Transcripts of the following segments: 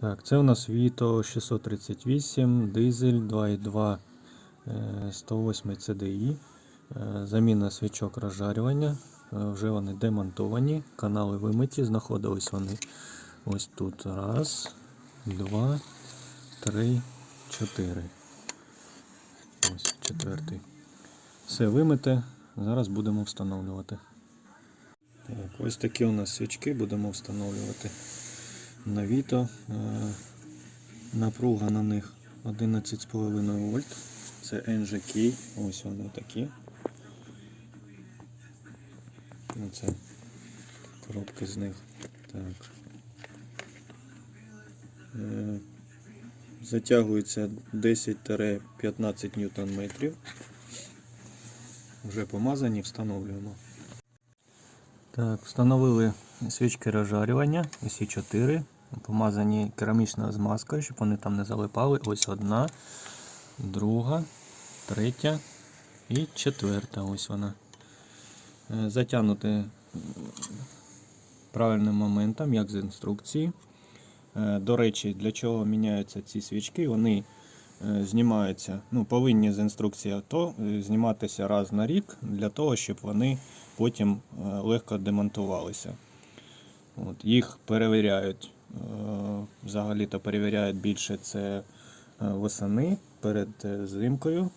Так, це у нас Vito 638, дизель 2.2 е, 108 CDI. Заміна свічок розжарювання. Е, Вже вони демонтовані, канали вимиті, знаходились вони ось тут. Раз, два, три, чотири. Ось четвертий. Все вимите. Зараз будемо встановлювати. Так, ось такі у нас свічки будемо встановлювати на Віто. Е, Напруга на них 11,5 вольт. Це NGK. Ось вони такі. Оце коробки з них. Так. Е, Затягується 10-15 ньютон метрів. Вже помазані, встановлюємо. Так, встановили свічки розжарювання, усі чотири. Помазані керамічною змазкою, щоб вони там не залипали. Ось одна, друга, третя і четверта. Ось вона. Е, Затягнути правильним моментом, як з інструкції. Е, До речі, для чого міняються ці свічки? Вони е, знімаються, ну, повинні з інструкції авто е, зніматися раз на рік для того, щоб вони потім легко демонтувалися. От, їх перевіряють. Взагалі-то перевіряють більше це е, восени перед е, зимкою,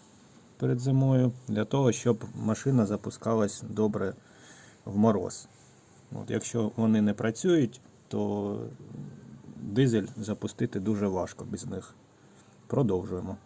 перед зимою, для того, щоб машина запускалась добре в мороз. От, якщо вони не працюють, то дизель запустити дуже важко без них. Продовжуємо.